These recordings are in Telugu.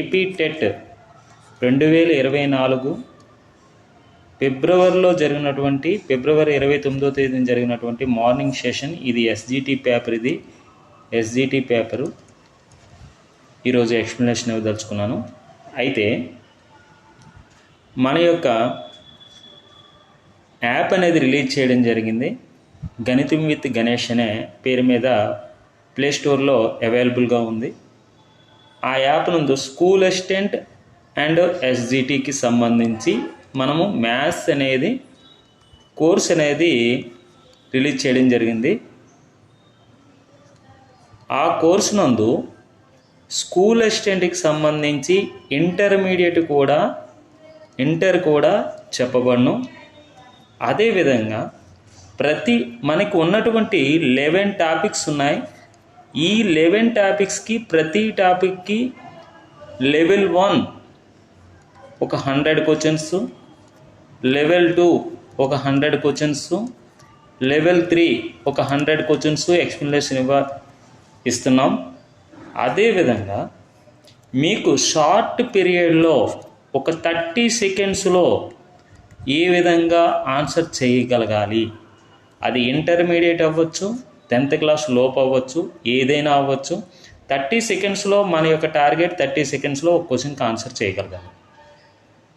ఏపీ టెట్ రెండు వేల ఇరవై నాలుగు ఫిబ్రవరిలో జరిగినటువంటి ఫిబ్రవరి ఇరవై తొమ్మిదో తేదీన జరిగినటువంటి మార్నింగ్ సెషన్ ఇది ఎస్జిటి పేపర్ ఇది. SGT paper. ఈరోజు ఎక్స్ప్లెనేషన్ ఇవ్వదలుచుకున్నాను అయితే మన యొక్క యాప్ అనేది రిలీజ్ చేయడం జరిగింది. గణితం విత్ గణేష్ అనే పేరు మీద ప్లే స్టోర్లో అవైలబుల్గా ఉంది. ఆ యాప్ నందు స్కూల్ అసిస్టెంట్ అండ్ ఎస్జిటికి సంబంధించి మనము మ్యాథ్స్ అనేది కోర్స్ అనేది రిలీజ్ చేయడం జరిగింది. ఆ కోర్స్ నందు స్కూల్ అసిస్టెంట్కి సంబంధించి ఇంటర్మీడియట్ కూడా ఇంటర్ కూడా చెప్పబడను. అదేవిధంగా ప్రతి మనకు ఉన్నటువంటి లెవెన్ టాపిక్స్ ఉన్నాయి. ఈ లెవెన్ టాపిక్స్కి ప్రతి టాపిక్కి లెవెల్ వన్ ఒక హండ్రెడ్ క్వశ్చన్స్ లెవెల్ టూ ఒక హండ్రెడ్ క్వశ్చన్స్ లెవెల్ త్రీ ఒక హండ్రెడ్ క్వశ్చన్స్ ఎక్స్ప్లెనేషన్ ఇవ్వ ఇస్తున్నాం. అదేవిధంగా మీకు షార్ట్ పీరియడ్లో ఒక థర్టీ సెకండ్స్లో ఏ విధంగా ఆన్సర్ చేయగలగాలి? అది ఇంటర్మీడియట్ అవ్వచ్చు టెన్త్ క్లాస్ లోపు అవ్వచ్చు ఏదైనా అవ్వచ్చు. థర్టీ సెకండ్స్లో మన యొక్క టార్గెట్ థర్టీ సెకండ్స్లో ఒక క్వశ్చన్కి ఆన్సర్ చేయగలగాలి.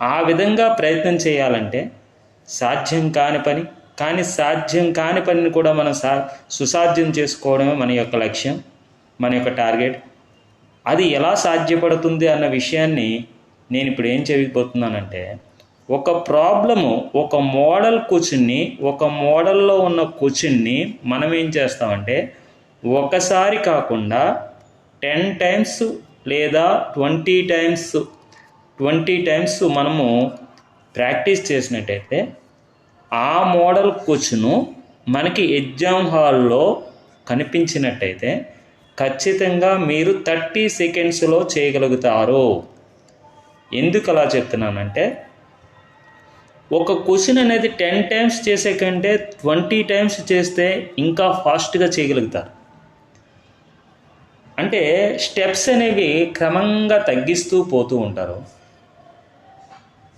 ఆ విధంగా ప్రయత్నం చేయాలంటే సాధ్యం కాని పని కానీ సాధ్యం కాని పనిని కూడా మనం సా సుసాధ్యం చేసుకోవడమే మన యొక్క లక్ష్యం మన యొక్క టార్గెట్. అది ఎలా సాధ్యపడుతుంది అన్న విషయాన్ని నేను ఇప్పుడు ఏం చేయబోతున్నానంటే ఒక ప్రాబ్లము ఒక మోడల్ క్వశ్చన్ని ఒక మోడల్లో ఉన్న క్వశ్చన్ని మనం ఏం చేస్తామంటే ఒకసారి కాకుండా టెన్ టైమ్స్ లేదా ట్వంటీ టైమ్స్ ట్వంటీ టైమ్స్ మనము ప్రాక్టీస్ చేసినట్టయితే ఆ మోడల్ క్వశ్చను మనకి ఎగ్జామ్ హాల్లో కనిపించినట్టయితే ఖచ్చితంగా మీరు థర్టీ సెకండ్స్లో చేయగలుగుతారు. ఎందుకు అలా చెప్తున్నానంటే ఒక క్వశ్చన్ అనేది టెన్ టైమ్స్ చేసే కంటే ట్వంటీ టైమ్స్ చేస్తే ఇంకా ఫాస్ట్గా చేయగలుగుతారు. అంటే స్టెప్స్ అనేవి క్రమంగా తగ్గిస్తూ పోతూ ఉంటారు.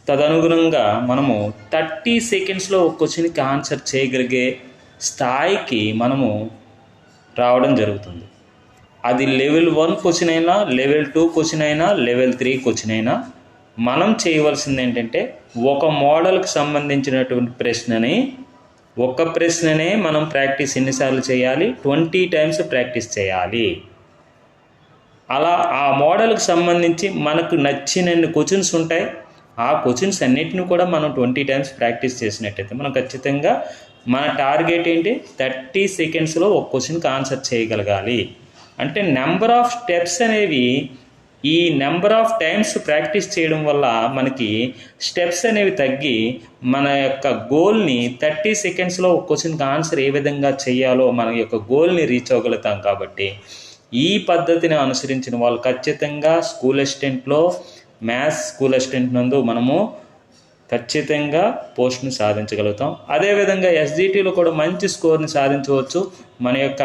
తదనుగుణంగా మనము థర్టీ సెకండ్స్లో ఒక క్వశ్చన్కి ఆన్సర్ చేయగలిగే స్థాయికి మనము రావడం జరుగుతుంది. అది లెవెల్ వన్ క్వశ్చన్ అయినా లెవెల్ టూ క్వశ్చన్ అయినా లెవెల్ త్రీ క్వశ్చన్ అయినా మనం చేయవలసింది ఏంటంటే ఒక మోడల్కి సంబంధించినటువంటి ప్రశ్నని ఒక ప్రశ్ననే మనం ప్రాక్టీస్ ఎన్నిసార్లు చేయాలి? ట్వంటీ టైమ్స్ ప్రాక్టీస్ చేయాలి. అలా ఆ మోడల్కి సంబంధించి మనకు నచ్చినన్ని క్వశ్చన్స్ ఉంటాయి. ఆ క్వశ్చన్స్ అన్నిటిని కూడా మనం ట్వంటీ టైమ్స్ ప్రాక్టీస్ చేసినట్టయితే మనం ఖచ్చితంగా మన టార్గెట్ ఏంటి? థర్టీ సెకండ్స్లో ఒక క్వశ్చన్కి ఆన్సర్ చేయగలగాలి. అంటే నెంబర్ ఆఫ్ స్టెప్స్ అనేవి ఈ నెంబర్ ఆఫ్ టైమ్స్ ప్రాక్టీస్ చేయడం వల్ల మనకి స్టెప్స్ అనేవి తగ్గి మన యొక్క గోల్ని థర్టీ సెకండ్స్లో క్వశ్చన్కి ఆన్సర్ ఏ విధంగా చేయాలో మన యొక్క గోల్ని రీచ్ అవ్వగలుగుతాం కాబట్టి ఈ పద్ధతిని అనుసరించిన వాళ్ళు ఖచ్చితంగా స్కూల్ అసిస్టెంట్లో మ్యాథ్స్ స్కూల్ అసిస్టెంట్ నందు మనము ఖచ్చితంగా పోస్ట్ని సాధించగలుగుతాం. అదేవిధంగా ఎస్జిటిలో కూడా మంచి స్కోర్ని సాధించవచ్చు. మన యొక్క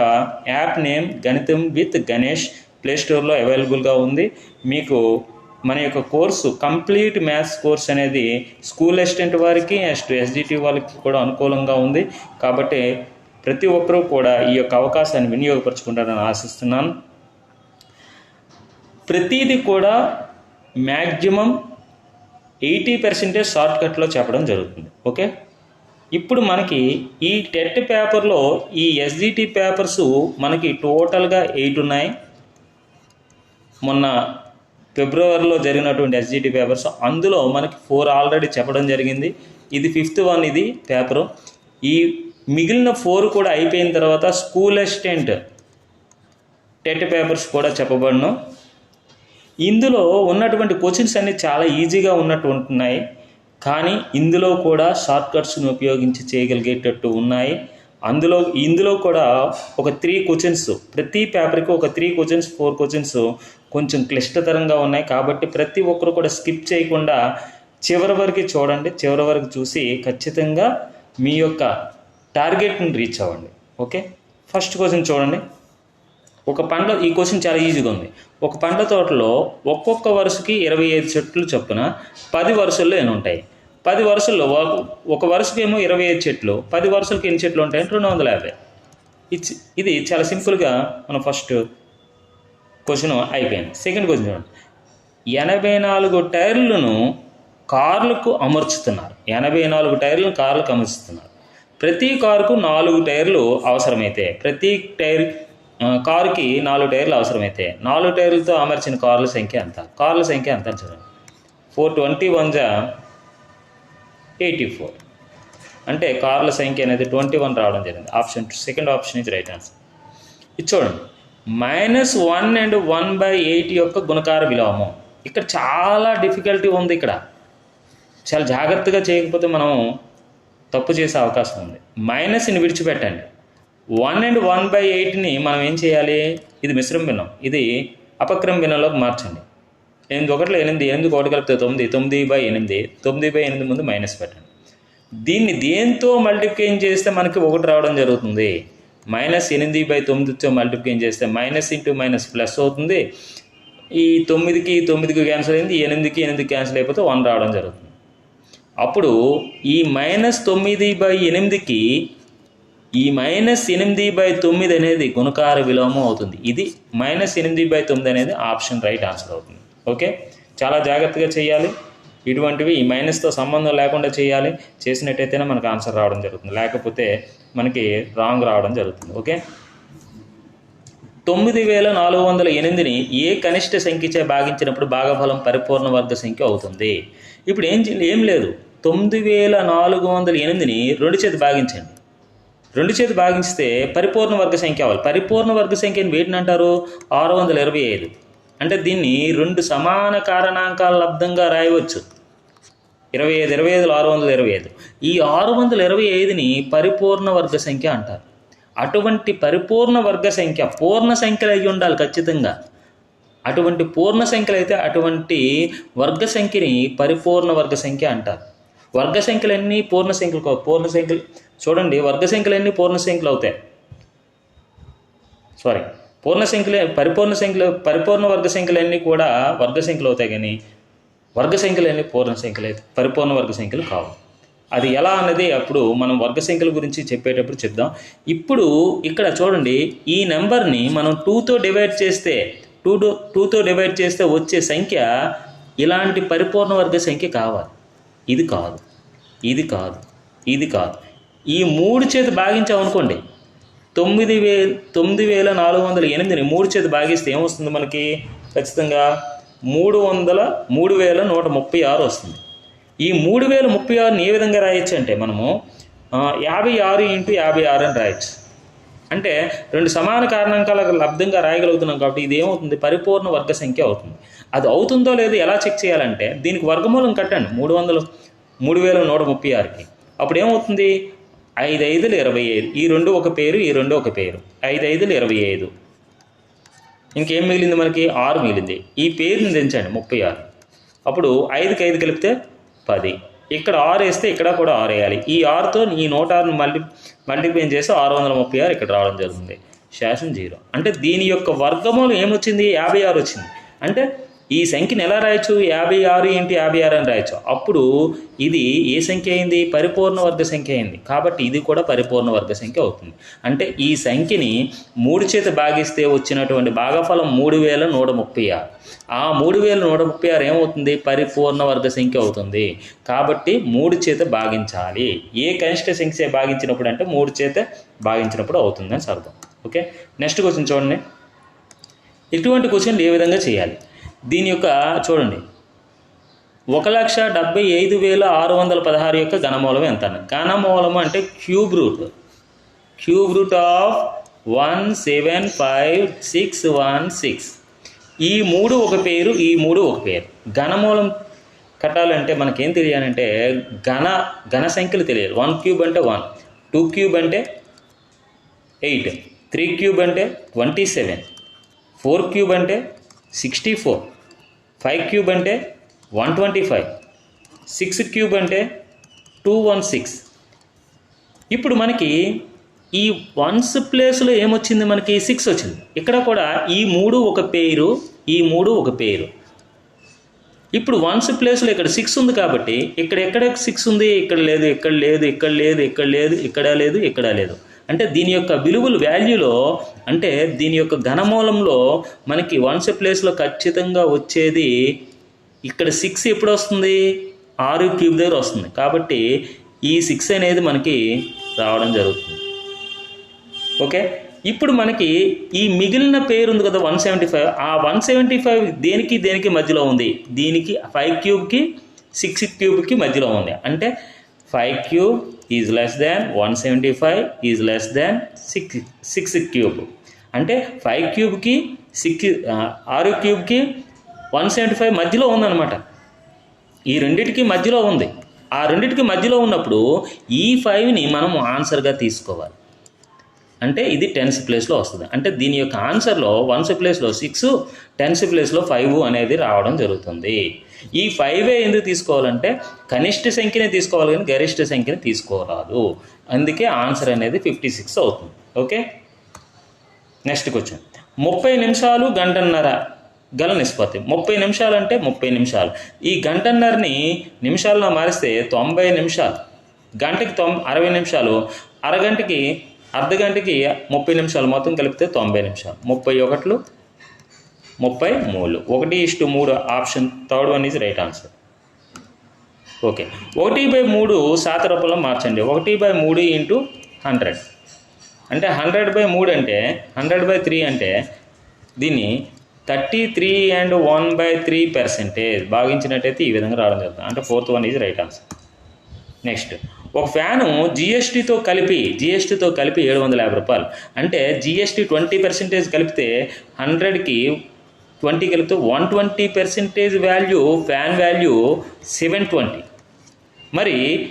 యాప్ నేమ్ గణితం విత్ గణేష్ ప్లే స్టోర్లో అవైలబుల్గా ఉంది. మీకు మన యొక్క కోర్సు కంప్లీట్ మ్యాథ్స్ కోర్స్ అనేది స్కూల్ అసిస్టెంట్ వారికి నెక్స్ట్ ఎస్జిటి వాళ్ళకి కూడా అనుకూలంగా ఉంది. కాబట్టి ప్రతి ఒక్కరూ కూడా ఈ యొక్క అవకాశాన్ని వినియోగపరచుకుంటారని ఆశిస్తున్నాను. ప్రతిదీ కూడా మ్యాక్సిమం ఎయిటీ పర్సెంటేజ్ షార్ట్ కట్లో చెప్పడం జరుగుతుంది. ఓకే? ఇప్పుడు మనకి ఈ టెట్ పేపర్లో ఈ ఎస్జిటి పేపర్స్ మనకి టోటల్గా ఎయిట్ ఉన్నాయి. మొన్న ఫిబ్రవరిలో జరిగినటువంటి ఎస్జిటి పేపర్స్ అందులో మనకి ఫోర్ ఆల్రెడీ చెప్పడం జరిగింది. ఇది ఫిఫ్త్ వన్ ఇది పేపరు ఈ మిగిలిన ఫోర్ కూడా అయిపోయిన తర్వాత స్కూల్ అసిస్టెంట్ టెట్ పేపర్స్ కూడా చెప్పబడను. ఇందులో ఉన్నటువంటి క్వశ్చన్స్ అన్నీ చాలా ఈజీగా ఉన్నట్టు ఉంటున్నాయి. కానీ ఇందులో కూడా షార్ట్ కట్స్ని ఉపయోగించి చేయగలిగేటట్టు ఉన్నాయి. అందులో ఇందులో కూడా ఒక త్రీ క్వశ్చన్స్ ప్రతి పేపర్కి ఒక త్రీ క్వశ్చన్స్ ఫోర్ క్వశ్చన్స్ కొంచెం క్లిష్టతరంగా ఉన్నాయి. కాబట్టి ప్రతి ఒక్కరు కూడా స్కిప్ చేయకుండా చివరి వరకు చూడండి. చివరి వరకు చూసి ఖచ్చితంగా మీ యొక్క టార్గెట్ని రీచ్ అవ్వండి. ఓకే? ఫస్ట్ క్వశ్చన్ చూడండి. ఒక పండ్లో ఈ క్వశ్చన్ చాలా ఈజీగా ఉంది. ఒక పండ్ల తోటలో ఒక్కొక్క వరుసకి ఇరవై ఐదు చెట్లు చొప్పున పది వరుసల్లో ఎన్ని ఉంటాయి? పది వరుసల్లో ఒక- వరుసకేమో ఇరవై ఐదు చెట్లు పది వరుసలకి ఎన్ని చెట్లు ఉంటాయంటే రెండు వందల యాభై. ఇది చాలా సింపుల్గా మనం ఫస్ట్ క్వశ్చన్ అయిపోయింది. సెకండ్ క్వశ్చన్ చూడండి. ఎనభై నాలుగు టైర్లను కార్లకు అమర్చుతున్నారు. ఎనభై నాలుగు టైర్లను కార్లకు అమర్చుతున్నారు. ప్రతి కారుకు నాలుగు టైర్లు అవసరమైతే ప్రతి టైర్ కారుకి నాలుగు టైర్లు అవసరమైతే నాలుగు టైర్లతో అమర్చిన కార్ల సంఖ్య ఎంత? కార్ల సంఖ్య ఎంత చూడండి. ఫోర్ ట్వంటీ వన్ జా ఎయిటీ ఫోర్. అంటే కార్ల సంఖ్య అనేది ట్వంటీ వన్ రావడం జరిగింది. ఆప్షన్ సెకండ్ ఆప్షన్ ఇది రైట్ ఆన్సర్. ఇది చూడండి. Minus one and one by eight యొక్క గుణకార విలోమం. ఇక్కడ చాలా డిఫికల్టీ ఉంది ఇక్కడ. చాలా జాగ్రత్తగా చేయకపోతే మనం తప్పు చేసే అవకాశం ఉంది. మైనస్ని విడిచిపెట్టండి. వన్ అండ్ వన్ బై ఎయిట్ని మనం ఏం చేయాలి? ఇది మిశ్రమ భిన్నం ఇది అపక్రమ భిన్నంలోకి మార్చండి. ఎనిమిది ఒకటిలో ఎనిమిది ఎనిమిది ఒకటి కలిపితే తొమ్మిది తొమ్మిది బై ఎనిమిది తొమ్మిది బై ఎనిమిది ముందు మైనస్ పెట్టండి. దీన్ని దేంతో మల్టిప్లికేషన్ చేస్తే మనకి ఒకటి రావడం జరుగుతుంది? మైనస్ ఎనిమిది బై తొమ్మిదితో మల్టిప్లికేషన్ చేస్తే మైనస్ ఇంటూ మైనస్ ప్లస్ అవుతుంది. ఈ తొమ్మిదికి తొమ్మిదికి క్యాన్సిల్ అయింది ఎనిమిదికి ఎనిమిది క్యాన్సిల్ అయిపోతే వన్ రావడం జరుగుతుంది. అప్పుడు ఈ మైనస్ తొమ్మిది బై ఎనిమిదికి ఈ మైనస్ ఎనిమిది బై తొమ్మిది అనేది గుణకార విలోమం అవుతుంది. ఇది మైనస్ ఎనిమిది బై తొమ్మిది అనేది ఆప్షన్ రైట్ ఆన్సర్ అవుతుంది. ఓకే? చాలా జాగ్రత్తగా చేయాలి. ఇటువంటివి ఈ మైనస్తో సంబంధం లేకుండా చేయాలి. చేసినట్టయితేనే మనకు ఆన్సర్ రావడం జరుగుతుంది. లేకపోతే మనకి రాంగ్ రావడం జరుగుతుంది. ఓకే? తొమ్మిది వేల నాలుగు వందల ఎనిమిదిని ఏ కనిష్ట సంఖ్యచే భాగించినప్పుడు భాగఫలం పరిపూర్ణ వర్గ సంఖ్య అవుతుంది? ఇప్పుడు ఏం ఏం లేదు. తొమ్మిది వేల నాలుగు వందల ఎనిమిదిని రెండు చేతి భాగించండి. రెండు చేతి భాగించితే పరిపూర్ణ వర్గ సంఖ్య అవ్వాలి. పరిపూర్ణ వర్గ సంఖ్యని వేటిని అంటారు? ఆరు వందల ఇరవై ఐదు. అంటే దీన్ని రెండు సమాన కారణాంకాల లబ్ధంగా రాయవచ్చు. ఇరవై ఐదు ఇరవై ఐదులో ఆరు వందల ఇరవై ఐదు. ఈ ఆరు వందల ఇరవై ఐదుని పరిపూర్ణ వర్గ సంఖ్య అంటారు. అటువంటి పరిపూర్ణ వర్గ సంఖ్య పూర్ణ సంఖ్యలు అయి ఉండాలి ఖచ్చితంగా. అటువంటి పూర్ణ సంఖ్యలు అయితే అటువంటి వర్గ సంఖ్యని పరిపూర్ణ వర్గ సంఖ్య అంటారు. వర్గ సంఖ్యలన్నీ పూర్ణ సంఖ్యలు పూర్ణ సంఖ్యలు చూడండి వర్గ సంఖ్యలన్నీ పూర్ణ సంఖ్యలు అవుతాయి. సారీ పూర్ణ సంఖ్యలే పరిపూర్ణ సంఖ్యలు పరిపూర్ణ వర్గ సంఖ్యలన్నీ కూడా వర్గ సంఖ్యలు అవుతాయి కానీ వర్గ సంఖ్యలన్నీ పూర్ణ సంఖ్యలు అయితే పరిపూర్ణ వర్గ సంఖ్యలు కావు. అది ఎలా అన్నది అప్పుడు మనం వర్గ సంఖ్యల గురించి చెప్పేటప్పుడు చెప్దాం. ఇప్పుడు ఇక్కడ చూడండి ఈ నెంబర్ని మనం టూతో డివైడ్ చేస్తే టూ టూతో డివైడ్ చేస్తే వచ్చే సంఖ్య ఇలాంటి పరిపూర్ణ వర్గ సంఖ్య కావాలి. ఇది కాదు ఇది కాదు ఇది కాదు. ఈ మూడు చేత భాగించామనుకోండి తొమ్మిది వేల తొమ్మిది వేల నాలుగు వందల ఎనిమిదిని మూడు చేతి భాగిస్తే ఏమొస్తుంది మనకి? ఖచ్చితంగా మూడు వందల మూడు వేల నూట ముప్పై ఆరు వస్తుంది. ఈ మూడు వేల ముప్పై ఆరుని ఏ విధంగా రాయొచ్చు అంటే మనము యాభై ఆరు ఇంటూ యాభై ఆరు అని రాయొచ్చు. అంటే రెండు సమాన కారణాంకాలకు లబ్ధంగా రాయగలుగుతున్నాం కాబట్టి ఇది ఏమవుతుంది పరిపూర్ణ వర్గ సంఖ్య అవుతుంది. అది అవుతుందో లేదో ఎలా చెక్ చేయాలంటే దీనికి వర్గమూలం కట్టండి. మూడు వందలు మూడు వేల నూట ముప్పై ఆరుకి. అప్పుడు ఏమవుతుంది ఐదు ఐదులు ఇరవై ఐదు ఈ రెండు ఒక పేరు ఈ రెండు ఒక పేరు. ఐదు ఐదులు ఇరవై ఐదు ఇంకేం మిగిలింది మనకి? ఆరు మిగిలింది. ఈ పేరుని దించండి ముప్పై ఆరు. అప్పుడు ఐదుకి ఐదు కలిపితే పది. ఇక్కడ ఆరు వేస్తే ఇక్కడ కూడా ఆరు వేయాలి. ఈ ఆరుతో ఈ నూట ఆరుని మల్టీ మల్టిప్లై చేస్తే ఆరు వందల ముప్పై ఆరు ఇక్కడ రావడం జరుగుతుంది. శాసనం జీరో. అంటే దీని యొక్క వర్గమూలం ఏమొచ్చింది? యాభై ఆరు వచ్చింది. అంటే ఈ సంఖ్యను ఎలా రాయొచ్చు? యాభై ఆరు ఇంటి యాభై ఆరు అని రాయొచ్చు. అప్పుడు ఇది ఏ సంఖ్య అయింది? పరిపూర్ణ వర్గ సంఖ్య అయింది. కాబట్టి ఇది కూడా పరిపూర్ణ వర్గ సంఖ్య అవుతుంది. అంటే ఈ సంఖ్యని మూడు చేత భాగిస్తే వచ్చినటువంటి భాగఫలం మూడు వేల నూట ముప్పై ఆరు. ఆ మూడు వేల నూట ముప్పై ఆరు ఏమవుతుంది? పరిపూర్ణ వర్గ సంఖ్య అవుతుంది. కాబట్టి మూడు చేత భాగించాలి. ఏ కనిష్ట సంఖ్య భాగించినప్పుడు అంటే మూడు చేత భాగించినప్పుడు అవుతుంది అని అర్థం. ఓకే? నెక్స్ట్ క్వశ్చన్ చూడండి. ఇటువంటి క్వశ్చన్లు ఏ విధంగా చేయాలి? దీని యొక్క చూడండి. ఒక లక్ష డెబ్బై ఐదు వేల ఆరు వందల పదహారు యొక్క ఘనమూలం ఎంత ఘనమూలం అంటే cube root. Cube root of one seven five six one six. ఈ మూడు ఒక పేరు ఈ మూడు ఒక పేరు. ఘనమూలం కట్టాలంటే మనకేం తెలియాలంటే ఘన ఘన సంఖ్యలు తెలియాలి. వన్ క్యూబ్ అంటే వన్ టూ క్యూబ్ అంటే ఎయిట్ త్రీ క్యూబ్ అంటే ట్వంటీ సెవెన్ ఫోర్ క్యూబ్ అంటే సిక్స్టీ ఫోర్. ఫైవ్ క్యూబ్ అంటే one twenty five six cube అంటే టూ వన్ సిక్స్. ఇప్పుడు మనకి ఈ వన్స్ ప్లేస్లో ఏమొచ్చింది మనకి? సిక్స్ వచ్చింది. ఇక్కడ కూడా ఈ మూడు ఒక పేరు ఈ మూడు ఒక పేరు. ఇప్పుడు వన్స్ ప్లేస్లో ఇక్కడ సిక్స్ ఉంది కాబట్టి ఇక్కడ ఎక్కడ సిక్స్ ఉంది? ఇక్కడ లేదు ఇక్కడ లేదు ఇక్కడ లేదు ఇక్కడ లేదు ఇక్కడ లేదు ఇక్కడ లేదు. అంటే దీని యొక్క విలువలు వాల్యూలో అంటే దీని యొక్క ఘనమూలంలో మనకి వన్స్ ప్లేస్లో ఖచ్చితంగా వచ్చేది ఇక్కడ సిక్స్ ఎప్పుడు వస్తుంది ఆరు క్యూబ్ దగ్గర వస్తుంది. కాబట్టి ఈ సిక్స్ అనేది మనకి రావడం జరుగుతుంది. ఓకే? ఇప్పుడు మనకి ఈ మిగిలిన పేరు ఉంది కదా వన్ సెవెంటీ ఫైవ్. ఆ వన్ సెవెంటీ ఫైవ్ దేనికి దేనికి మధ్యలో ఉంది? దీనికి ఫైవ్ క్యూబ్కి సిక్స్ క్యూబ్కి మధ్యలో ఉంది. అంటే five cube is less than one seventy five is less than six six cube అంటే ఫైవ్ క్యూబ్కి సిక్స్ ఆరు క్యూబ్కి వన్ సెవెంటీ ఫైవ్ మధ్యలో ఉందన్నమాట. ఈ రెండిటికి మధ్యలో ఉంది. ఆ రెండిటికి మధ్యలో ఉన్నప్పుడు ఈ ఫైవ్ని మనం ఆన్సర్గా తీసుకోవాలి. అంటే ఇది టెన్స్ ప్లేస్లో వస్తుంది. అంటే దీని యొక్క ఆన్సర్లో వన్స్ ప్లేస్లో సిక్స్ టెన్స్ ప్లేస్లో ఫైవ్ అనేది రావడం జరుగుతుంది. ఈ ఫైవే ఎందుకు తీసుకోవాలంటే కనిష్ట సంఖ్యనే తీసుకోవాలి కానీ గరిష్ట సంఖ్యని తీసుకోరాదు. అందుకే ఆన్సర్ అనేది ఫిఫ్టీ సిక్స్ అవుతుంది. ఓకే నెక్స్ట్ క్వశ్చన్ ముప్పై నిమిషాలు గంటన్నర గల నిష్పత్తి. ముప్పై నిమిషాలు అంటే ముప్పై నిమిషాలు. ఈ గంటన్నరని నిమిషాల్లో మారిస్తే తొంభై నిమిషాలు. గంటకి తొం అరవై నిమిషాలు. అరగంటకి అర్ధ గంటకి ముప్పై నిమిషాలు మొత్తం కలిపితే తొంభై నిమిషాలు. ముప్పై ఒకట్లు ముప్పై మూడు ఒకటి ఇష్టు మూడు option third one is right answer. Okay. ఒకటి బై మూడు శాత రూపంలో మార్చండి. ఒకటి బై మూడు ఇంటూ హండ్రెడ్. అంటే హండ్రెడ్ బై మూడు అంటే హండ్రెడ్ బై త్రీ అంటే దీన్ని thirty three and one by three percentage భాగించినట్టయితే ఈ విధంగా రావడం జరుగుతుంది. అంటే fourth one is right answer. Next. ఒక ఫ్యాను జిఎస్టీతో కలిపి జిఎస్టీతో కలిపి ఏడు వందల యాభై రూపాయలు. అంటే జిఎస్టీ ట్వంటీ పర్సెంటేజ్ కలిపితే హండ్రెడ్కి ట్వంటీ కలిపితే one twenty percentage value fan value seven twenty. మరి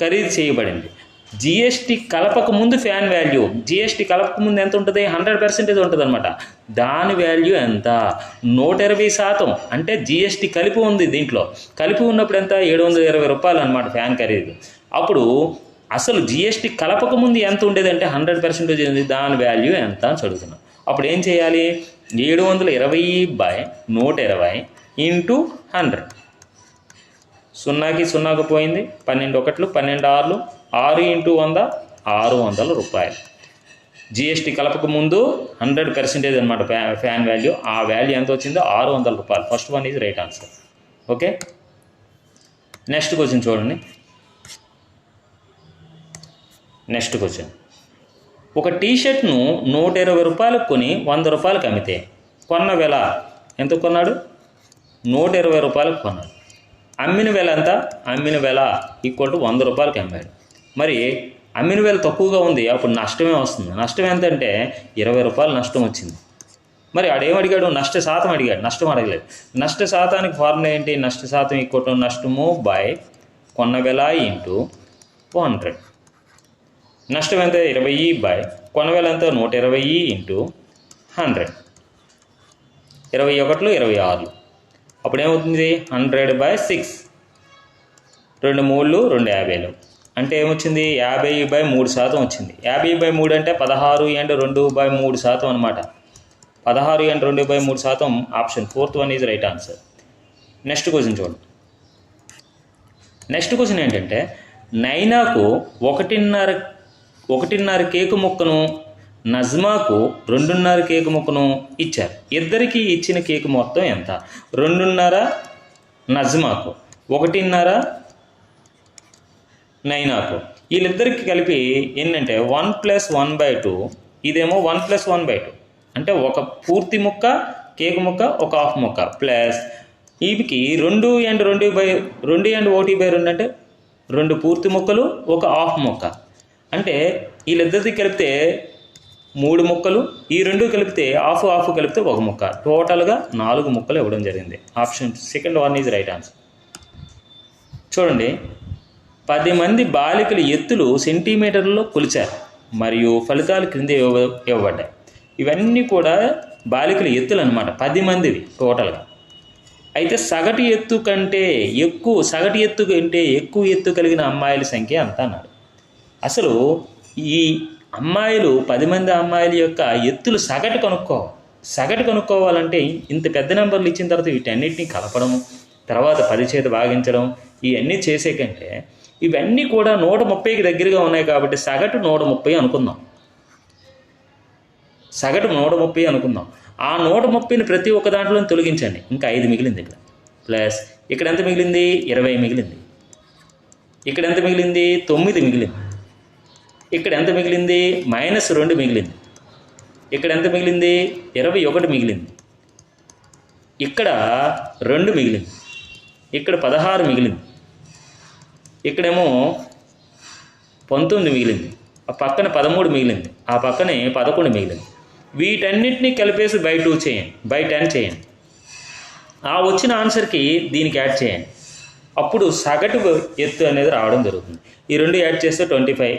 ఖరీదు చేయబడింది. జిఎస్టీ కలపక ముందు ఫ్యాన్ వాల్యూ జిఎస్టీ కలపక ముందు ఎంత ఉంటుంది? హండ్రెడ్ పర్సెంటేజ్ ఉంటుంది అనమాట దాని వాల్యూ ఎంత? నూట ఇరవై శాతం. అంటే జిఎస్టీ కలిపి ఉంది దీంట్లో. కలిపి ఉన్నప్పుడు ఎంత? ఏడు వందల ఇరవై రూపాయలు అనమాట ఫ్యాన్ ఖరీదు. అప్పుడు అసలు జిఎస్టీ కలపక ముందు ఎంత ఉండేదంటే హండ్రెడ్ పర్సెంటేజ్ ఉంది దాని వాల్యూ ఎంత అని చదువుతున్నాం అప్పుడు ఏం చేయాలి? ఏడు వందల ఇరవై బై నూట ఇరవై ఇంటూ హండ్రెడ్. సున్నాకి సున్నాకు పోయింది పన్నెండు ఒకట్లు పన్నెండు ఆరులు ఆరు ఇంటూ వంద ఆరు వందల రూపాయలు. జిఎస్టీ కలపక ముందు హండ్రెడ్ పర్సెంటేజ్ అనమాట ఫ్యాన్ వాల్యూ ఆ వాల్యూ ఎంత వచ్చిందో ఆరు వందల రూపాయలు. First one is right answer okay next question చూడండి. నెక్స్ట్ క్వశ్చన్ ఒక టీ షర్ట్ను నూట ఇరవై రూపాయలకు కొని వంద రూపాయలకు అమ్మితే కొన్న వెల ఎంత కొన్నాడు? నూట ఇరవై రూపాయలకు కొన్నాడు. అమ్మిన వెల ఎంత? అమ్మిన వెల ఈక్వల్ టు వంద రూపాయలకి అమ్మాడు. మరి అమ్మిన వెల తక్కువగా ఉంది అప్పుడు నష్టమే వస్తుంది. నష్టం ఎంతంటే ఇరవై రూపాయలు నష్టం వచ్చింది. మరి ఆడేం అడిగాడు? నష్ట శాతం అడిగాడు. నష్టం అడగలేదు. నష్ట శాతానికి ఫార్ములా ఏంటి? నష్ట శాతం ఈక్వల్ నష్టము బై కొన్న వెల ఇంటూ హండ్రెడ్ నష్టం ఎంత ఇరవై బై కొన్న ఎంత నూట ఇరవై ఇంటూ హండ్రెడ్. ఇరవై ఒకటిలో ఇరవై ఆరులు. అప్పుడు ఏమవుతుంది? Hundred by six. రెండు మూడులు రెండు యాభైలు. అంటే ఏమొచ్చింది? యాభై బై మూడు శాతం వచ్చింది. యాభై బై మూడు అంటే పదహారు అండ్ రెండు బై మూడు శాతం అనమాట పదహారు అండ్ రెండు బై మూడు శాతం option fourth one is right answer. Next question చూడండి. నెక్స్ట్ క్వశ్చన్ ఏంటంటే నైనాకు ఒకటిన్నర ఒకటిన్నర కేకు ముక్కను నజ్మాకు రెండున్నర కేకు ముక్కను ఇచ్చారు. ఇద్దరికి ఇచ్చిన కేకు మొత్తం ఎంత? రెండున్నర నజ్మాకు ఒకటిన్నర నైనాకు. వీళ్ళిద్దరికి కలిపి ఏంటంటే one plus one by two ఇదేమో one plus one by two. అంటే ఒక పూర్తి ముక్క కేక్ ముక్క ఒక హాఫ్ ముక్క. ప్లస్ వీటికి రెండు అండ్ రెండు బై రెండు అండ్ ఒకటి బై రెండు అంటే రెండు పూర్తి ముక్కలు ఒక హాఫ్ ముక్క. అంటే వీళ్ళిద్దరిది కలిపితే మూడు ముక్కలు ఈ రెండు కలిపితే హాఫ్ ఆఫ్ కలిపితే ఒక ముక్క. టోటల్గా నాలుగు ముక్కలు ఇవ్వడం జరిగింది. Option second one is right answer చూడండి. పది మంది బాలికల ఎత్తులు సెంటీమీటర్లలో కొలిచారు. మరియు ఫలితాలు క్రింద ఇవ్వ ఇవ్వబడ్డాయి. ఇవన్నీ కూడా బాలికల ఎత్తులు అనమాట పది మందివి టోటల్గా అయితే సగటు ఎత్తు కంటే ఎక్కువ సగటు ఎత్తు కంటే ఎక్కువ ఎత్తు కలిగిన అమ్మాయిల సంఖ్య అంత అన్నాడు. అసలు ఈ అమ్మాయిలు పది మంది అమ్మాయిల యొక్క ఎత్తులు సగటు కనుక్కో. సగటు కనుక్కోవాలంటే ఇంత పెద్ద నెంబర్లు ఇచ్చిన తర్వాత వీటన్నిటిని కలపడం తర్వాత పది చేత భాగించడం ఇవన్నీ చేసే కంటే ఇవన్నీ కూడా నూట ముప్పైకి దగ్గరగా ఉన్నాయి కాబట్టి సగటు నూట ముప్పై అనుకుందాం. సగటు నూట ముప్పై అనుకుందాం. ఆ నూట ముప్పైని ప్రతి ఒక్క దాంట్లో తొలగించండి. ఇంకా ఐదు మిగిలింది ఇక్కడ. ప్లస్ ఇక్కడ ఎంత మిగిలింది? ఇరవై మిగిలింది. ఇక్కడ ఎంత మిగిలింది? తొమ్మిది మిగిలింది. ఇక్కడ ఎంత మిగిలింది? మైనస్ రెండు మిగిలింది. ఇక్కడ ఎంత మిగిలింది? ఇరవై ఒకటి మిగిలింది. ఇక్కడ రెండు మిగిలింది. ఇక్కడ పదహారు మిగిలింది. ఇక్కడేమో పంతొమ్మిది మిగిలింది. ఆ పక్కన పదమూడు మిగిలింది. ఆ పక్కనే పదకొండు మిగిలింది. వీటన్నిటిని కలిపేసి బై టూ చేయండి. బై టెన్ చేయండి. ఆ వచ్చిన ఆన్సర్కి దీనికి యాడ్ చేయండి. అప్పుడు సగటు ఎత్తు అనేది రావడం జరుగుతుంది. ఈ రెండు యాడ్ చేస్తే twenty five.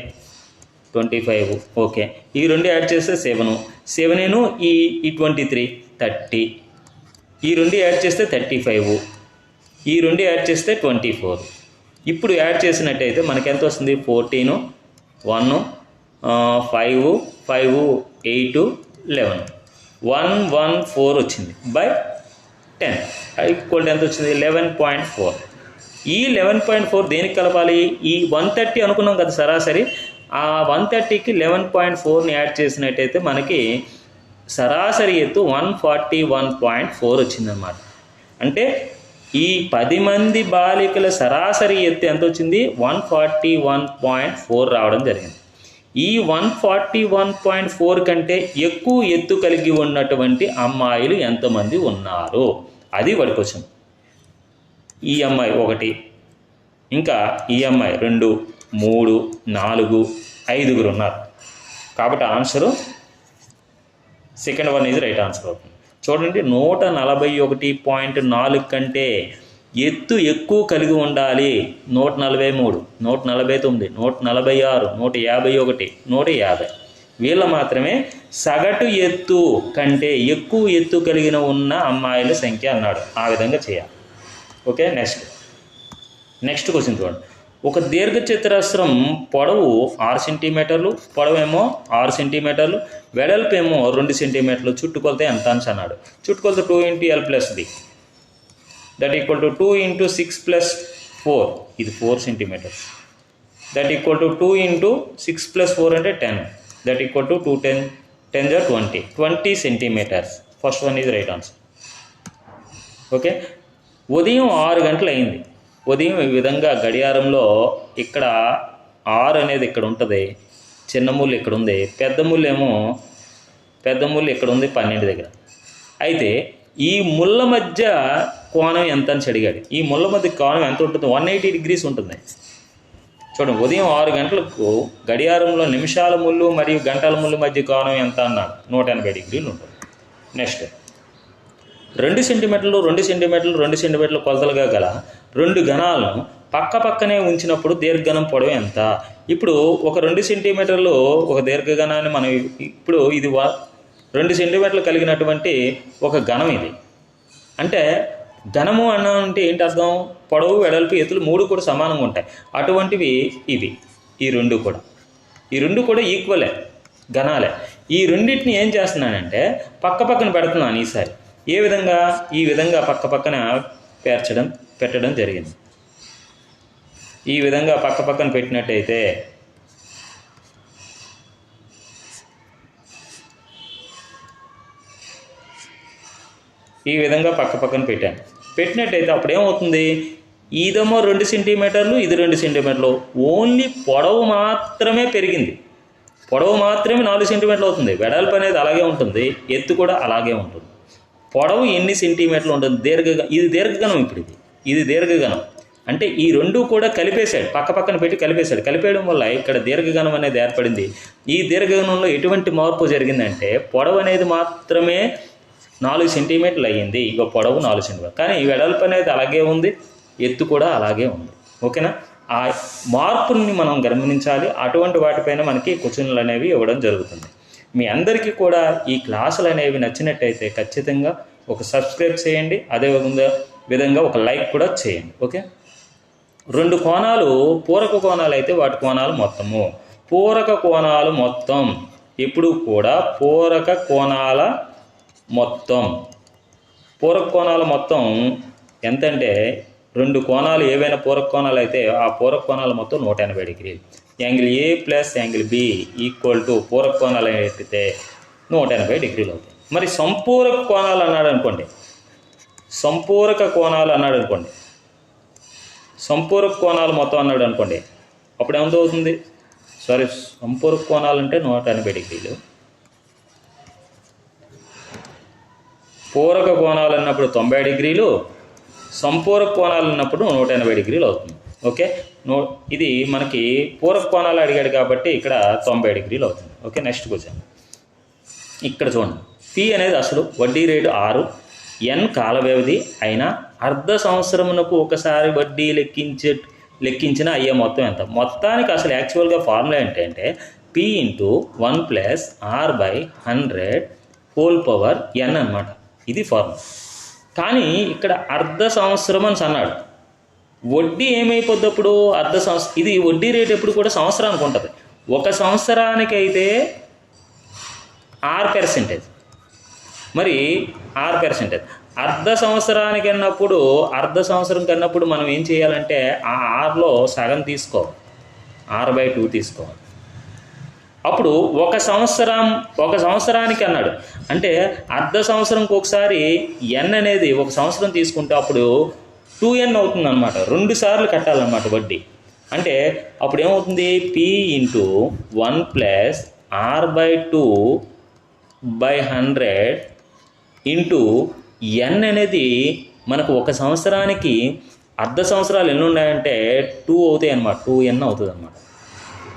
Twenty five. Okay. ఈ రెండు యాడ్ చేస్తే సెవెను. సెవెనేను ఈ ఈ ట్వంటీ త్రీ థర్టీ. ఈ రెండు యాడ్ చేస్తే థర్టీ ఫైవ్. ఈ రెండు యాడ్ చేస్తే ట్వంటీ ఫోర్. ఇప్పుడు యాడ్ చేసినట్టయితే మనకి ఎంత వస్తుంది? Fourteen one five five eight eleven. One one four వచ్చింది. By ten. ఈక్వల్ ఎంత వచ్చింది? Eleven point four. ఈ లెవెన్ పాయింట్ ఫోర్ దేనికి కలపాలి? ఈ వన్ థర్టీ అనుకున్నాం కదా సరాసరి. ఆ వన్ థర్టీకి లెవెన్ పాయింట్ ఫోర్ని యాడ్ చేసినట్టయితే మనకి సరాసరి ఎత్తు one forty one point four వచ్చిందన్నమాట. అంటే ఈ పది మంది బాలికల సరాసరి ఎత్తు ఎంత వచ్చింది? One forty one point four రావడం జరిగింది. ఈ one forty one point four కంటే ఎక్కువ ఎత్తు కలిగి ఉన్నటువంటి అమ్మాయిలు ఎంతమంది ఉన్నారు? అది వాడి క్వశ్చన్. ఈ అమ్మాయి ఒకటి ఇంకా ఈ అమ్మాయి రెండు మూడు నాలుగు ఐదుగురు ఉన్నారు. కాబట్టి ఆన్సరు సెకండ్ వన్ ఇది రైట్ ఆన్సర్ అవుతుంది. చూడండి నూట నలభై ఒకటి పాయింట్ నాలుగు కంటే ఎత్తు ఎక్కువ కలిగి ఉండాలి. నూట నలభై మూడు నూట నలభై తొమ్మిది నూట నలభై ఆరు నూట యాభై ఒకటి నూట యాభై. వీళ్ళ మాత్రమే సగటు ఎత్తు కంటే ఎక్కువ ఎత్తు కలిగిన ఉన్న అమ్మాయిల సంఖ్య అన్నాడు. ఆ విధంగా చేయాలి. ఓకే నెక్స్ట్ నెక్స్ట్ క్వశ్చన్ చూడండి. ఒక దీర్ఘ చతురస్రం పొడవు ఆరు సెంటీమీటర్లు పొడవేమో ఆరు సెంటీమీటర్లు వెడల్పు ఏమో రెండు సెంటీమీటర్లు చుట్టుకొలత ఎంత అని అన్నాడు. చుట్టుకొలత two into L plus B that equal to two into six plus four ఇది four centimetres. That equal to two into six plus four అంటే ten that equal to two ten ten జా twenty twenty centimetres. First one is right answer okay ఉదయం ఆరు గంటలు అయింది ఉదయం ఈ విధంగా గడియారంలో ఇక్కడ ఆరు అనేది ఇక్కడ ఉంటుంది చిన్న ముళ్ళు ఇక్కడ ఉంది పెద్ద ముళ్ళు ఏమో పెద్ద ముళ్ళు ఇక్కడ ఉంది పన్నెండు దగ్గర. అయితే ఈ ముళ్ళ మధ్య కోణం ఎంత అని అడిగాడు ఈ ముళ్ళ మధ్య కోణం ఎంత ఉంటుంది? వన్ ఎయిటీ డిగ్రీస్ ఉంటుంది. చూడండి ఉదయం ఆరు గంటలకు గడియారంలో నిమిషాల ముళ్ళు మరియు గంటల ముళ్ళు మధ్య కోణం ఎంత అన్నాడు? నూట ఎనభై డిగ్రీలు ఉంటుంది. నెక్స్ట్ రెండు సెంటీమీటర్లు రెండు సెంటీమీటర్లు రెండు సెంటీమీటర్ల కొలతలుగా గల రెండు గణాలను పక్క పక్కనే ఉంచినప్పుడు దీర్ఘగణం పొడవు ఎంత? ఇప్పుడు ఒక రెండు సెంటీమీటర్లు ఒక దీర్ఘగణాన్ని మనం ఇప్పుడు ఇది వా రెండు సెంటీమీటర్లు కలిగినటువంటి ఒక గణం ఇది. అంటే ఘనము అన్న అంటే ఏంటి అర్థం? పొడవు వెడల్పు ఎత్తులు మూడు కూడా సమానంగా ఉంటాయి. అటువంటివి ఇవి. ఈ రెండు కూడా. ఈ రెండు కూడా ఈక్వలే ఘనాలే ఈ రెండింటిని ఏం చేస్తున్నానంటే పక్క పక్కన పెడుతున్నాను ఈసారి. ఏ విధంగా? ఈ విధంగా పక్క పక్కన పేర్చడం. పెట్టడం జరిగింది. ఈ విధంగా పక్క పక్కన పెట్టినట్టయితే ఈ విధంగా పక్క పక్కన పెట్టాను పెట్టినట్టయితే అప్పుడు ఏమవుతుంది ఇదేమో రెండు సెంటీమీటర్లు ఇది రెండు సెంటీమీటర్లు. ఓన్లీ పొడవు మాత్రమే పెరిగింది. పొడవు మాత్రమే నాలుగు సెంటీమీటర్లు అవుతుంది. వెడల్పు అనేది అలాగే ఉంటుంది. ఎత్తు కూడా అలాగే ఉంటుంది. పొడవు ఎన్ని సెంటీమీటర్లు ఉంటుంది? దీర్ఘ ఇది దీర్ఘగణం ఇప్పుడు ఇది. ఇది దీర్ఘగణం. అంటే ఈ రెండు కూడా కలిపేశాడు పక్క పక్కన పెట్టి కలిపేశాడు. కలిపేయడం వల్ల ఇక్కడ దీర్ఘగణం అనేది ఏర్పడింది. ఈ దీర్ఘగణంలో ఎటువంటి మార్పు జరిగిందంటే పొడవు అనేది మాత్రమే నాలుగు సెంటీమీటర్లు అయ్యింది. ఇక పొడవు నాలుగు సెంటీమీటర్లు. కానీ ఈ వెడల్పు అనేది అలాగే ఉంది ఎత్తు కూడా అలాగే ఉంది. ఓకేనా? ఆ మార్పుని మనం గమనించాలి. అటువంటి వాటిపైన మనకి క్వశ్చన్లు అనేవి ఇవ్వడం జరుగుతుంది. మీ అందరికీ కూడా ఈ క్లాసులు అనేవి నచ్చినట్టయితే ఖచ్చితంగా ఒక సబ్స్క్రైబ్ చేయండి. అదేవిధంగా విధంగా ఒక లైక్ కూడా చేయండి ఓకే? రెండు కోణాలు పూరక కోణాలు అయితే వాటి కోణాలు మొత్తము. పూరక కోణాలు మొత్తం. ఎప్పుడు కూడా పూరక కోణాల మొత్తం. పూరక కోణాలు మొత్తం ఎంతంటే రెండు కోణాలు ఏవైనా పూరక కోణాలు అయితే ఆ పూరక కోణాలు మొత్తం నూట ఎనభై డిగ్రీలు angle A plus angle B equal to పూరక కోణాలు అయితే నూట ఎనభై డిగ్రీలు అవుతాయి. మరి సంపూరక కోణాలు అన్నాడు అనుకోండి సంపూరక కోణాలు అన్నాడు అనుకోండి. సంపూరక కోణాలు మొత్తం అన్నాడు అనుకోండి. అప్పుడు ఎంత అవుతుంది సారీ సంపూరక కోణాలు అంటే నూట ఎనభై డిగ్రీలు. పూరక కోణాలు అన్నప్పుడు తొంభై డిగ్రీలు సంపూరక కోణాలు అన్నప్పుడు నూట ఎనభై డిగ్రీలు అవుతుంది. ఓకే? నూ ఇది మనకి పూరక కోణాలు అడిగాడు కాబట్టి ఇక్కడ తొంభై డిగ్రీలు అవుతుంది. ఓకే? Next question. ఇక్కడ చూడండి. పి అనేది అసలు వడ్డీ రేటు ఆరు ఎన్ కాల వ్యవధి అయినా అర్ధ సంవత్సరమునకు ఒకసారి వడ్డీ లెక్కించే లెక్కించిన అయ్యే మొత్తం ఎంత? మొత్తానికి అసలు యాక్చువల్గా ఫార్ములా ఏంటంటే P into one plus R by hundred whole power N అనమాట ఇది ఫార్ములా కానీ ఇక్కడ అర్ధ సంవత్సరం అని అన్నాడు వడ్డీ ఏమైపోద్ది అప్పుడు? అర్ధ సంవత్సరం ఇది వడ్డీ రేట్ ఎప్పుడు కూడా సంవత్సరానికి ఉంటుంది. ఒక సంవత్సరానికైతే ఆరు పర్సెంటేజ్ మరి ఆరు పర్సెంటేజ్ అర్ధ సంవత్సరానికి అన్నప్పుడు అర్ధ సంవత్సరం కన్నప్పుడు మనం ఏం చేయాలంటే ఆ ఆరులో సగం తీసుకోవాలి. ఆరు బై టూ తీసుకోవాలి. అప్పుడు ఒక సంవత్సరం ఒక సంవత్సరానికి అన్నాడు. అంటే అర్ధ సంవత్సరంకి ఒకసారి ఎన్ అనేది ఒక సంవత్సరం తీసుకుంటే అప్పుడు టూ ఎన్ అవుతుంది అనమాట రెండు సార్లు కట్టాలన్నమాట వడ్డీ. అంటే అప్పుడు ఏమవుతుంది? P into one plus R by two by hundred into N అనేది మనకు ఒక సంవత్సరానికి అర్ధ సంవత్సరాలు ఎన్ని ఉన్నాయంటే టూ అవుతాయి అనమాట టూ ఎన్ అవుతుంది అనమాట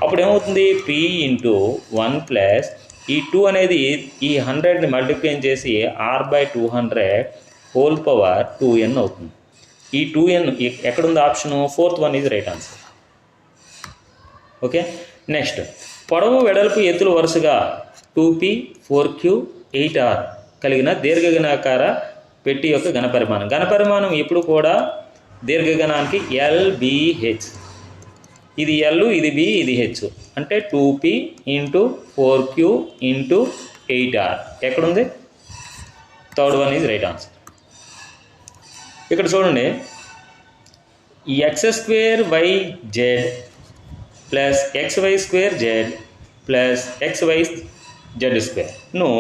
అప్పుడు ఏమవుతుంది? పి ఇంటూ వన్ ప్లస్ ఈ టూ అనేది ఈ హండ్రెడ్ని మల్టిప్లై చేసి R by two hundred whole power two N అవుతుంది. ఈ టూ ఎన్ ఎక్కడుంది option fourth one is right answer okay next పొడవు వెడల్పు ఎత్తులు వరుసగా two P four Q eight R కలిగిన దీర్ఘగణాకార పెట్టి యొక్క ఘనపరిమాణం. ఘనపరిమాణం ఎప్పుడు కూడా దీర్ఘగణానికి ఎల్బిహెచ్. ఇది ఎల్ ఇది బి ఇది హెచ్ అంటే two P into four Q into eight R. ఎక్కడుంది? Third one is right answer. ఇక్కడ చూడండి. X square Y Z plus X Y square Z plus X Y Z స్క్వేర్ను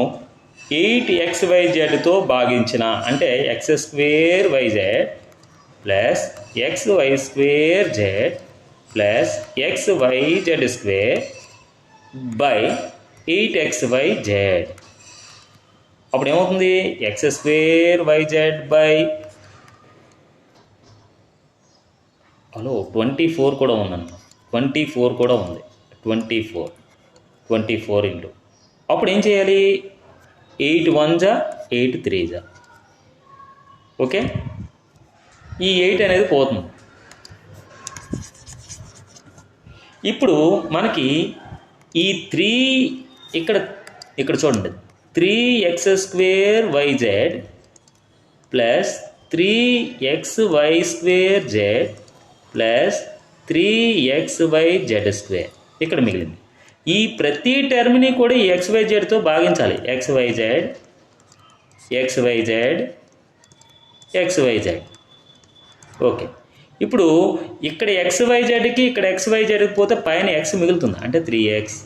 eight X why జెడ్తో భాగించిన అంటే X square Y Z plus X Y square Z plus X Y Z square by eight X Y Z. అప్పుడు ఏమవుతుంది? X square Y Z by hello twenty four కూడా ఉందన్న. ట్వంటీ ఫోర్ కూడా ఉంది. Twenty four. Twenty four into. అప్పుడు ఏం చేయాలి? ఎయిట్ వన్ జా ఎయిట్ త్రీ జా. ఓకే? ఈ ఎయిట్ అనేది పోతుంది. ఇప్పుడు మనకి ఈ త్రీ ఇక్కడ ఇక్కడ చూడండి. Three X square Y Z plus three X Y square Z plus three X Y Z square. ఇక్కడ మిగిలింది. ఈ ప్రతి టర్మ్ని కూడా ఈ ఎక్స్ వై జెడ్తో భాగించాలి. X Y Z X Y Z X Y Z okay. ఇప్పుడు ఇక్కడ ఎక్స్ వై జెడ్కి ఇక్కడ ఎక్స్ వై పోతే పైన ఎక్స్ మిగులుతుంది. అంటే త్రీ ఎక్స్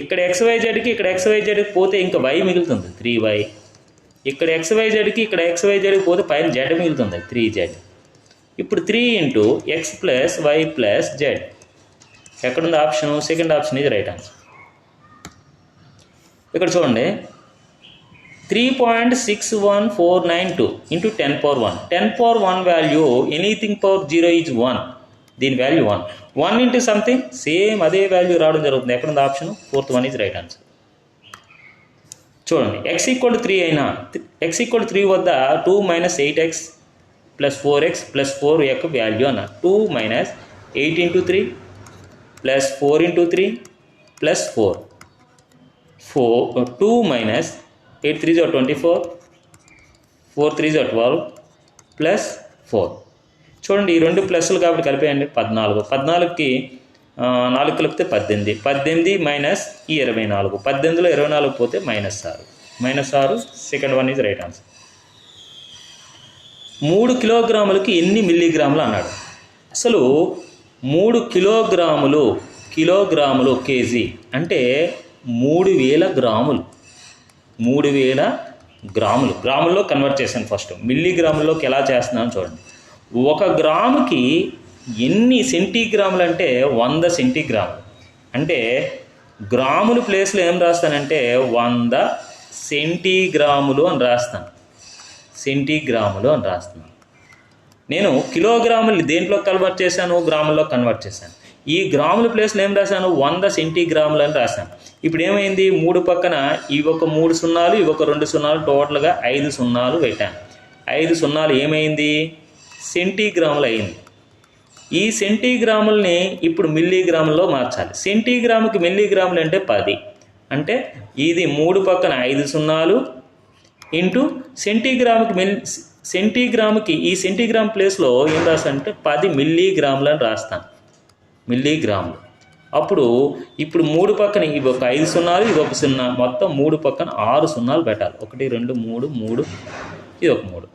ఇక్కడ ఎక్స్ వై జెడ్కి ఇక్కడ ఎక్స్ వై పోతే ఇంకా వై మిగులుతుంది. త్రీ వై ఇక్కడ ఎక్స్ వై జెడ్కి ఇక్కడ ఎక్స్ వై పోతే పైన జెడ్ మిగులుతుంది. త్రీ జెడ్ ఇప్పుడు three into X plus Y plus Z ఎక్కడుంది ఆప్షన్? సెకండ్ ఆప్షన్ ఇది రైట్ ఆన్సర్ ఇక్కడ చూడండి. Three point six one four nine two into ten power one ten power one value anything power zero is one దీని value one one into something same అదే వాల్యూ రావడం జరుగుతుంది. ఎక్కడుంది option? Fourth one is right answer చూడండి. ఎక్స్ ఈక్వల్ త్రీ అయినా ఎక్స్ ఈక్వల్ త్రీ వద్ద two minus eight x plus four x plus four యొక్క వాల్యూ అన్న two minus eight into three plus four into three plus four four two minus eight three జో ట్వంటీ ఫోర్ ఫోర్ త్రీ జో ట్వెల్వ్ ప్లస్ ఫోర్ చూడండి ఈ రెండు ప్లస్లు కాబట్టి కలిపేయండి. పద్నాలుగు. పద్నాలుగుకి నాలుగు కలిపితే పద్దెనిమిది. పద్దెనిమిది మైనస్ ఈ ఇరవై నాలుగు. పద్దెనిమిదిలో ఇరవై నాలుగు పోతే మైనస్ ఆరు. మైనస్ ఆరు second one is right answer మూడు కిలోగ్రాములకి ఎన్ని మిల్లీగ్రాములు అన్నాడు? అసలు మూడు కిలోగ్రాములు కిలోగ్రాములు కేజీ. అంటే మూడు వేల గ్రాములు. మూడు వేల గ్రాములు. గ్రాముల్లో కన్వర్ట్ చేశాను ఫస్ట్ మిల్లీగ్రాముల్లోకి ఎలా చేస్తున్నాను చూడండి. ఒక గ్రాముకి ఎన్ని సెంటీగ్రాములు అంటే వంద సెంటీగ్రాములు. అంటే గ్రాములు ప్లేస్లో ఏం రాస్తానంటే వంద సెంటీగ్రాములు అని రాస్తాను. సెంటీగ్రాములు అని రాస్తున్నాను. నేను కిలోగ్రాములు దేంట్లో కన్వర్ట్ చేశాను? గ్రాముల్లో కన్వర్ట్ చేశాను. ఈ గ్రాముల ప్లేస్లో ఏం రాశాను? వంద సెంటీగ్రాములు అని రాశాను. ఇప్పుడు ఏమైంది? మూడు పక్కన ఇవి ఒక మూడు సున్నాలు ఇవి ఒక రెండు సున్నాలు టోటల్గా ఐదు సున్నాలు పెట్టాను. ఐదు సున్నాలు ఏమైంది? సెంటీగ్రాములు అయింది. ఈ సెంటీగ్రాముల్ని ఇప్పుడు మిల్లీగ్రాముల్లో మార్చాలి. సెంటీగ్రాముకి మిల్లీగ్రాములు అంటే పది. అంటే ఇది మూడు పక్కన ఐదు సున్నాలు ఇంటూ సెంటీగ్రాముకి మిల్ సెంటీగ్రామ్కి ఈ సెంటీగ్రామ్ ప్లేస్లో ఏం రాస్తానంటే పది మిల్లీగ్రాములు అని రాస్తాను మిల్లీగ్రాములు. అప్పుడు ఇప్పుడు మూడు పక్కన ఇవి ఒక ఐదు సున్నాలు ఇది ఒక సున్నా మొత్తం మూడు పక్కన ఆరు సున్నాలు పెట్టాలి. ఒకటి రెండు మూడు మూడు ఇది ఒక మూడు.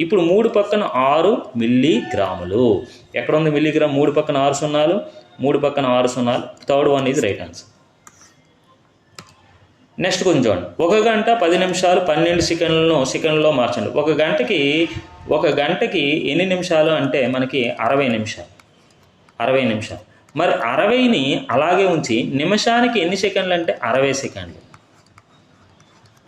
ఇప్పుడు మూడు పక్కన ఆరు మిల్లీగ్రాములు. ఎక్కడ ఉంది మిల్లీగ్రామ్? మూడు పక్కన ఆరు సున్నాలు మూడు పక్కన ఆరు సున్నాలు. Third one is right answer. Next కొంచెం చూడండి. ఒక గంట పది నిమిషాలు పన్నెండు సెకండ్లను సెకండ్లో మార్చండి. ఒక గంటకి ఒక గంటకి ఎన్ని నిమిషాలు అంటే మనకి అరవై నిమిషాలు. అరవై నిమిషాలు. మరి అరవైని అలాగే ఉంచి నిమిషానికి ఎన్ని సెకండ్లు అంటే అరవై సెకండ్లు.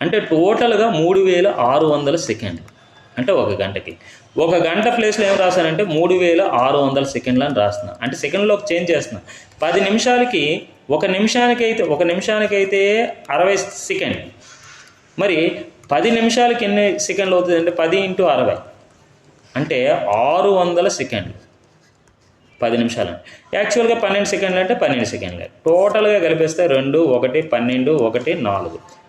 అంటే టోటల్గా మూడు వేల ఆరు వందల సెకండ్లు. అంటే ఒక గంటకి. ఒక గంట ప్లేస్లో ఏం రాశానంటే మూడు వేల ఆరు వందల సెకండ్లు అని రాస్తున్నా. అంటే సెకండ్లోకి చేంజ్ చేస్తున్నా. పది నిమిషాలకి ఒక నిమిషానికి అయితే ఒక నిమిషానికి అయితే అరవై సెకండ్. మరి పది నిమిషాలకి ఎన్ని సెకండ్లు అవుతుంది అంటే పది ఇంటూ అరవై. అంటే ఆరు వందల సెకండ్లు. పది నిమిషాలు యాక్చువల్గా పన్నెండు సెకండ్లు అంటే పన్నెండు సెకండ్లు. టోటల్గా కలిపేస్తే రెండు ఒకటి పన్నెండు ఒకటి నాలుగు.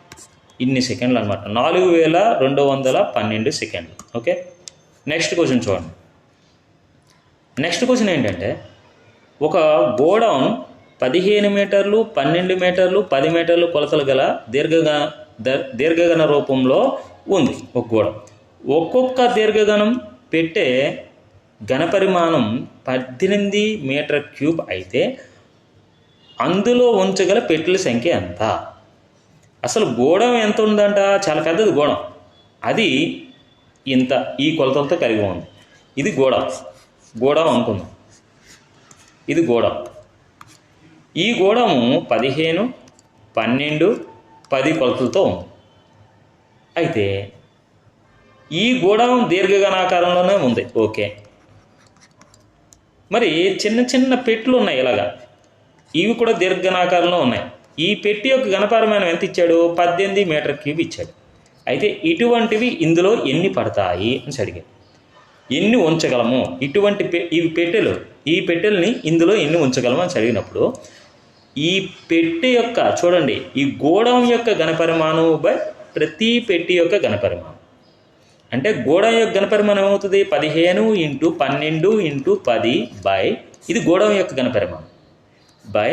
ఇన్ని సెకండ్లు అనమాట నాలుగు వేల రెండు వందల పన్నెండు సెకండ్లు. ఓకే? నెక్స్ట్ క్వశ్చన్ చూడండి. నెక్స్ట్ క్వశ్చన్ ఏంటంటే ఒక గోడౌన్ పదిహేను మీటర్లు పన్నెండు మీటర్లు పది మీటర్లు కొలతలు గల దీర్ఘగ దీర్ఘగణ రూపంలో ఉంది ఒక గోడౌన్. ఒక్కొక్క దీర్ఘగణం పెట్టే ఘనపరిమాణం పద్దెనిమిది మీటర్ క్యూబ్ అయితే అందులో ఉంచగల పెట్టెల సంఖ్య ఎంత? అసలు గోడం ఎంత ఉందంట చాలా పెద్దది గోడం. అది ఇంత ఈ కొలతలతో కలిగి ఉంది. ఇది గోడ. గోడం అనుకుందాం. ఇది గోడం. ఈ గోడము పదిహేను పన్నెండు పది కొలతలతో ఉంది. అయితే ఈ గోడం దీర్ఘగణాకారంలోనే ఉంది. ఓకే. మరి చిన్న చిన్న పెట్లు ఉన్నాయి ఇలాగా. ఇవి కూడా దీర్ఘనాకారంలో ఉన్నాయి. ఈ పెట్టి యొక్క ఘనపరిమాణం ఎంత ఇచ్చాడు? పద్దెనిమిది మీటర్ క్యూబ్ ఇచ్చాడు. అయితే ఇటువంటివి ఇందులో ఎన్ని పడతాయి అని అడిగాడు. ఎన్ని ఉంచగలము? ఇటువంటి పె ఇవి పెట్టెలు ఈ పెట్టెల్ని ఇందులో ఎన్ని ఉంచగలము అని అడిగినప్పుడు ఈ పెట్టె యొక్క చూడండి ఈ గోడం యొక్క ఘనపరిమాణం బై ప్రతి పెట్టి యొక్క ఘనపరిమాణం అంటే గోడం యొక్క ఘనపరిమాణం ఏమవుతుంది? పదిహేను ఇంటూ పన్నెండు ఇంటూ పది బై ఇది గోడం యొక్క ఘనపరిమాణం బై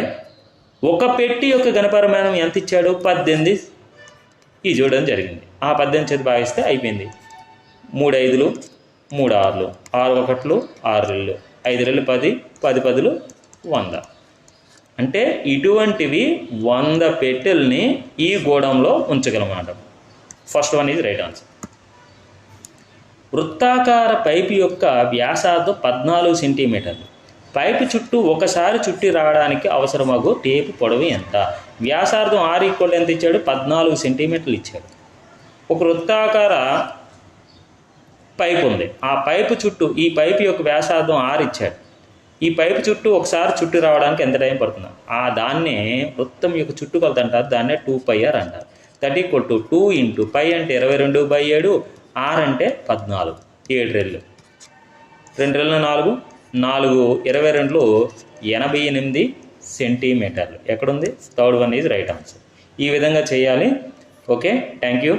ఒక పెట్టి యొక్క ఘనపరిమాణం ఎంత ఇచ్చాడు పద్దెనిమిది ఇది చూడడం జరిగింది. ఆ పద్దెనిమిది చేతి భాగిస్తే అయిపోయింది. మూడు ఐదులు మూడు ఆరులు ఆరు ఒకట్లు ఆరు రెళ్ళు ఐదు రెళ్ళు పది పది పదులు వంద. అంటే ఇటువంటివి వంద పెట్టెల్ని ఈ గోడంలో ఉంచగలమాట first one is right answer. వృత్తాకార పైపు యొక్క వ్యాసార్థం పద్నాలుగు సెంటీమీటర్లు. పైపు చుట్టూ ఒకసారి చుట్టి రావడానికి అవసరమగు టేపు పొడవు ఎంత? వ్యాసార్థం ఆరు ఈక్వల్ ఎంత ఇచ్చాడు? పద్నాలుగు సెంటీమీటర్లు ఇచ్చాడు. ఒక వృత్తాకార పైపు ఉంది. ఆ పైపు చుట్టూ ఈ పైపు యొక్క వ్యాసార్థం ఆరు ఇచ్చాడు. ఈ పైపు చుట్టూ ఒకసారి చుట్టి రావడానికి ఎంత టైం పడుతుంది? ఆ దాన్నే వృత్తం యొక్క చుట్టుకొలత అంటారు. దాన్నే టూ పై ఆర్ అంటారు. That equal to two into pi అంటే ఇరవై రెండు బై ఏడు ఆర్ అంటే పద్నాలుగు. ఏడు రెళ్ళు రెండు రెళ్ళు నాలుగు. నాలుగు ఇరవై రెండులో ఎనభై ఎనిమిది సెంటీమీటర్లు. ఎక్కడుంది? Third one is right answer. ఈ విధంగా చేయాలి. ఓకే? Thank you.